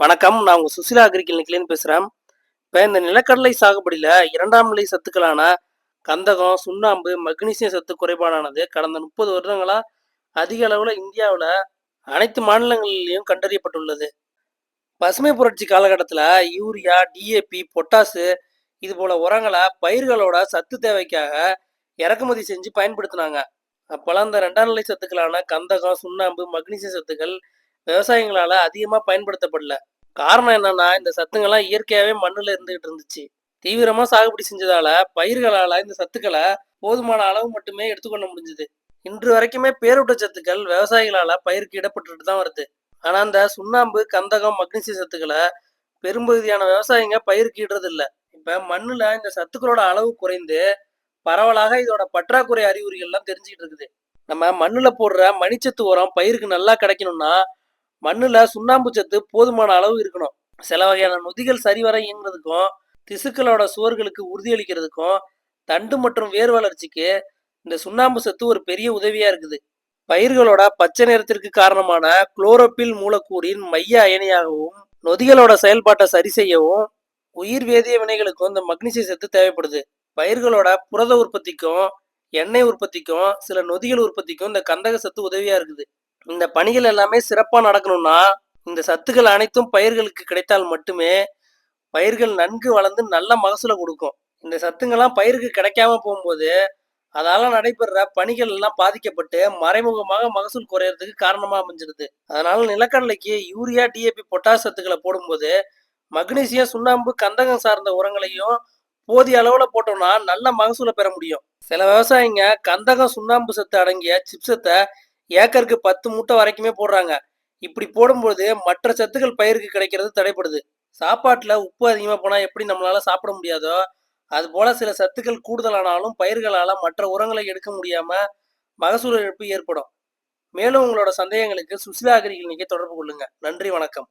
வணக்கம் நான் உங்கள் சுசிலா அக்ரிகிளினிக்லேருந்து பேசுகிறேன் இப்போ இந்த நிலக்கடலை சாகுபடியில் இரண்டாம் நிலை சத்துக்களான கந்தகம் சுண்ணாம்பு மக்னீசியம் சத்து குறைபாடானது கடந்த முப்பது வருடங்களாக அதிக அளவில் இந்தியாவில் அனைத்து மாநிலங்களிலையும் கண்டறியப்பட்டுள்ளது. பசுமை புரட்சி காலகட்டத்தில் யூரியா டிஏபி பொட்டாசு இது போல உரங்களை பயிர்களோட சத்து தேவைக்காக இறக்குமதி செஞ்சு பயன்படுத்தினாங்க. அப்போல்லாம் இந்த ரெண்டாம் நிலை சத்துக்களான கந்தகம் சுண்ணாம்பு மக்னீசியம் சத்துக்கள் விவசாயிகளால அதிகமாக பயன்படுத்தப்படல. காரணம் என்னன்னா இந்த சத்துங்கள்லாம் இயற்கையாகவே மண்ணில் இருந்துகிட்டு இருந்துச்சு. தீவிரமா சாகுபடி செஞ்சதால பயிர்களால இந்த சத்துக்களை போதுமான அளவு மட்டுமே எடுத்துக்கொள்ள முடிஞ்சுது. இன்று வரைக்குமே பேரூட்ட சத்துக்கள் விவசாயிகளால பயிருக்கு இடப்பட்டுட்டு தான் வருது. ஆனா அந்த சுண்ணாம்பு கந்தகம் மக்னீசிய சத்துக்களை பெரும்பகுதியான விவசாயிங்க பயிருக்கு இடுறது இல்ல இப்ப மண்ணுல இந்த சத்துக்களோட அளவு குறைந்து பரவலாக இதோட பற்றாக்குறை அறிகுறிகள்லாம் தெரிஞ்சுக்கிட்டு இருக்குது. நம்ம மண்ணுல போடுற மணிச்சத்து உரம் பயிருக்கு நல்லா கிடைக்கணும்னா மண்ணுல சுண்ணாம்பு சத்து போதுமான அளவு இருக்கணும். சில வகையான நொதிகள் சரிவர இயங்குறதுக்கும் திசுக்களோட சுவர்களுக்கு உறுதியளிக்கிறதுக்கும் தண்டு மற்றும் வேர் வளர்ச்சிக்கு இந்த சுண்ணாம்பு சத்து ஒரு பெரிய உதவியா இருக்குது. பயிர்களோட பச்சை நிறத்திற்கு காரணமான குளோரோபில் மூலக்கூறின் மைய அயனியாகவும் நொதிகளோட செயல்பாட்டை சரி செய்யவும் உயிர் வேதிய வினைகளுக்கும் இந்த மக்னீசிய சத்து தேவைப்படுது. பயிர்களோட புரத உற்பத்திக்கும் எண்ணெய் உற்பத்திக்கும் சில நொதிகள் உற்பத்திக்கும் இந்த கந்தக சத்து உதவியா இருக்குது. இந்த பணிகள் எல்லாமே சிறப்பாக நடக்கணும்னா இந்த சத்துக்கள் அனைத்தும் பயிர்களுக்கு கிடைத்தால் மட்டுமே பயிர்கள் நன்கு வளர்ந்து நல்ல மகசூலை கொடுக்கும். இந்த சத்துங்கள்லாம் பயிருக்கு கிடைக்காம போகும்போது அதால நடைபெற பணிகள் எல்லாம் பாதிக்கப்பட்டு மறைமுகமாக மகசூல் குறையறதுக்கு காரணமா அமைஞ்சிருது. அதனால நிலக்கடலைக்கு யூரியா டிஏபி பொட்டாஸ் சத்துக்களை போடும்போது மக்னீசியம் சுண்ணாம்பு கந்தகம் சார்ந்த உரங்களையும் போதிய அளவுல போட்டோம்னா நல்ல மகசூலை பெற முடியும். சில விவசாயிங்க கந்தகம் சுண்ணாம்பு சத்து அடங்கிய சிப்சத்தை ஏக்கருக்கு பத்து மூட்டை வரைக்குமே போடுறாங்க. இப்படி போடும்போது மற்ற சத்துக்கள் பயிருக்கு கிடைக்கிறது தடைப்படுது சாப்பாட்டில் உப்பு அதிகமாக போனால் எப்படி நம்மளால சாப்பிட முடியாதோ அது போல சில சத்துக்கள் கூடுதலானாலும் பயிர்களால் மற்ற உரங்களை எடுக்க முடியாமல் மகசூல் இழப்பு ஏற்படும். மேலும் உங்களோட சந்தேகங்களுக்கு சுசிலா அக்ரி கிளினிக்கை தொடர்பு கொள்ளுங்க. நன்றி வணக்கம்.